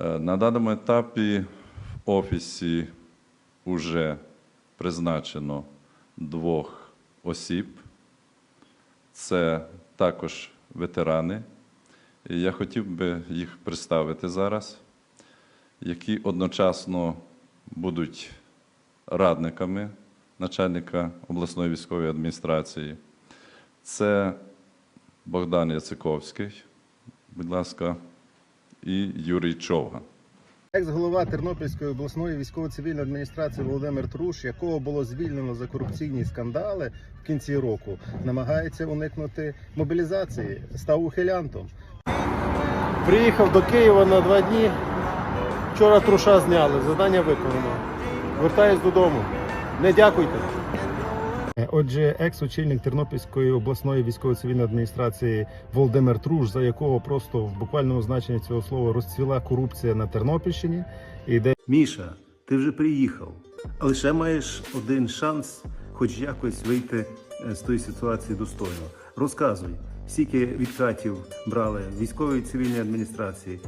Е, На даному етапі в офісі вже призначено двох осіб. Це також ветерани. І я хотів би їх представити зараз, які одночасно будуть радниками начальника обласної військової адміністрації. Це Богдан Яциковський, будь ласка, і Юрій Човган. Екс-голова Тернопільської обласної військово-цивільної адміністрації Володимир Труш, якого було звільнено за корупційні скандали в кінці року, намагається уникнути мобілізації, став ухилянтом. Приїхав до Києва на два дні. Вчора труша зняли, завдання виконано. Вертаюсь додому. Не дякуйте. Отже, екс-очільник Тернопільської обласної військово-цивільної адміністрації Володимир Труш, за якого просто в буквальному значенні цього слова розцвіла корупція на Тернопільщині, і Міша, ти вже приїхав, ще маєш один шанс, хоч якось вийти е, з тої ситуації достойно. Розказуй, скільки відкатів брали військової цивільній адміністрації,